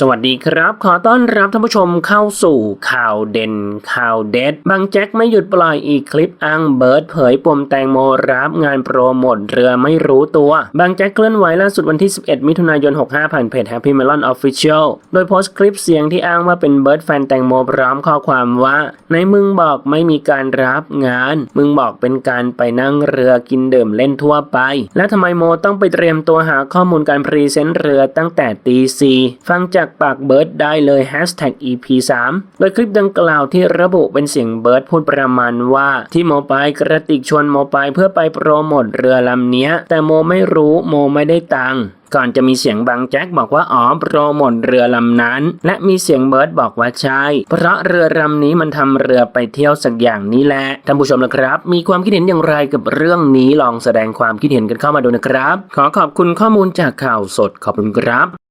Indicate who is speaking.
Speaker 1: สวัสดีครับ ขอต้อนรับท่านผู้ชมเข้าสู่ข่าวเด่นข่าวเด็ดบางแจ็คไม่หยุดปล่อยอีกคลิปอ้างเบิร์ดเผยปมแตงโมรับงานโปรโมทเรือไม่รู้ตัว บางแจ็คเคลื่อนไหวล่าสุดวันที่ 11 มิถุนายน 65 ผ่านเพจ Happy Melon Official โดยโพสต์คลิปเสียงที่อ้างว่าเป็นเบิร์ดแฟนแตงโมพร้อมข้อความว่าในมึงบอกไม่มีการรับงาน มึงบอกเป็นการไปนั่งเรือกินดื่มเล่นทั่วไป แล้วทำไมโมต้องไปเตรียมตัวหาข้อมูลการพรีเซนต์เรือตั้งแต่ตีสีฟังจากปากเบิร์ดได้เลย Hashtag EP 3โดยคลิปดังกล่าวที่ระบุเป็นเสียงเบิร์ดพูดประมาณว่าที่โมไปกระติกชวนโมไปเพื่อไปโปรโมทเรือลำเนี้ยแต่โมไม่รู้โมไม่ได้ตังค์ก่อนจะมีเสียงบางแจ็คบอกว่าอ๋อโปรโมทเรือลำนั้น และมีเสียงเบิร์ดบอกว่าใช่ เพราะเรือลำนี้มันทำเรือไปเที่ยวสักอย่างนี้แหละท่านผู้ชมนะครับ มีความคิดเห็นอย่างไรกับเรื่องนี้ลองแสดงความคิดเห็นกันเข้ามาดูนะครับ ขอขอบคุณข้อมูลจากข่าวสดขอบคุณครับ